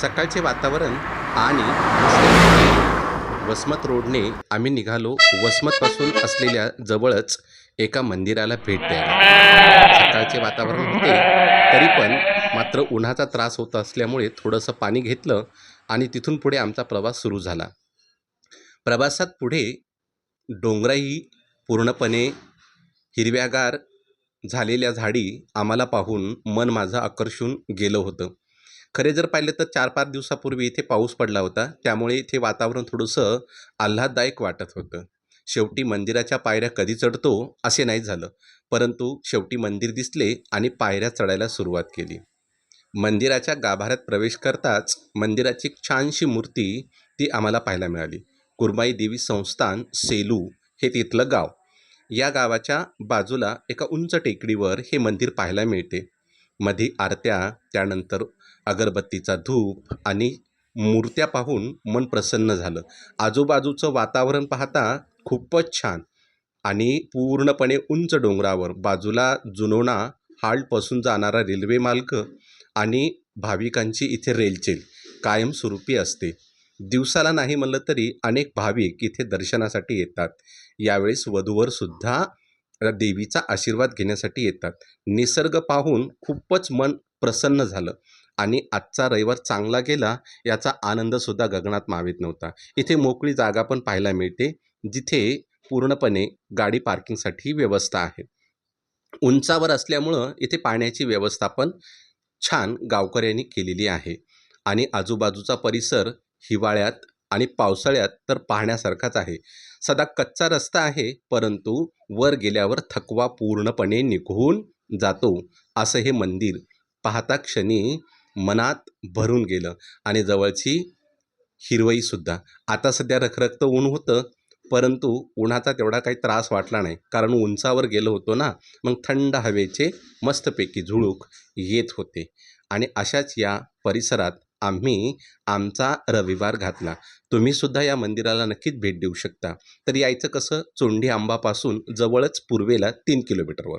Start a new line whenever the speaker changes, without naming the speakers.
सकाळचे वातावरण आणि वसमत रोडने आम्ही निघालो. वसमतपासून असलेल्या जवळच एका मंदिराला भेट द्यायला. सकाळचे वातावरण होते तरी पण मात्र उन्हाचा त्रास होत असल्यामुळे थोडंसं पाणी घेतलं आणि तिथून पुढे आमचा प्रवास सुरू झाला. प्रवासात पुढे डोंगराही पूर्णपणे हिरव्यागार झालेल्या झाडी आम्हाला पाहून मन माझं आकर्षून गेलं होतं. खरे जर पाहिलं तर चार पाच दिवसापूर्वी इथे पाऊस पडला होता. त्यामुळे इथे वातावरण थोडंसं आल्हाददायक वाटत होतं. शेवटी मंदिराच्या पायऱ्या कधी चढतो असे नाही झालं. परंतु शेवटी मंदिर दिसले आणि पायऱ्या चढायला सुरुवात केली. मंदिराच्या गाभाऱ्यात प्रवेश करताच मंदिराची छानशी मूर्ती ती आम्हाला पाहायला मिळाली. कुरमाई देवी संस्थान सेलू हे तिथलं गाव. या गावाच्या बाजूला एका उंच टेकडीवर हे मंदिर पाहायला मिळते. मध्ये आरत्या त्यानंतर अगरबत्तीचा धूप आणि मूर्त्या पाहून मन प्रसन्न झालं. आजूबाजूचं वातावरण पाहता खूपच छान आणि पूर्णपणे उंच डोंगरावर. बाजूला जुनोणा हाल्टपासून जाणारा रेल्वे मार्ग आणि भाविकांची इथे रेलचेल कायमस्वरूपी असते. दिवसाला नाही म्हणलं तरी अनेक भाविक इथे दर्शनासाठी येतात. यावेळेस वधूवर सुद्धा देवीचा आशीर्वाद घेण्यासाठी येतात. निसर्ग पाहून खूपच मन प्रसन्न झालं आणि आजचा रविवार चांगला गेला याचा आनंदसुद्धा गगनात मावित नव्हता. इथे मोकळी जागा पण पाहायला मिळते जिथे पूर्णपणे गाडी पार्किंगसाठी व्यवस्था आहे. उंचावर असल्यामुळं इथे पाण्याची व्यवस्था पण छान गावकऱ्यांनी केलेली आहे. आणि आजूबाजूचा परिसर हिवाळ्यात आणि पावसाळ्यात तर पाहण्यासारखाच आहे. सदा कच्चा रस्ता आहे परंतु वर गेल्यावर थकवा पूर्णपणे निघून जातो असं हे मंदिर पाहता क्षणी मनात भरून गेलं आणि जवळची हिरवईसुद्धा आता सध्या रखरखतं ऊन होतं परंतु उन्हाचा तेवढा काही त्रास वाटला नाही. कारण उंचावर गेलो होतो ना मग थंड हवेचे मस्तपैकी झुळूक येत होते. आणि अशाच या परिसरात आम्ही आमचा रविवार घातला. तुम्हीसुद्धा या मंदिराला नक्कीच भेट देऊ शकता. तर यायचं कसं? चोंडी आंबापासून जवळच पूर्वेला तीन किलोमीटरवर.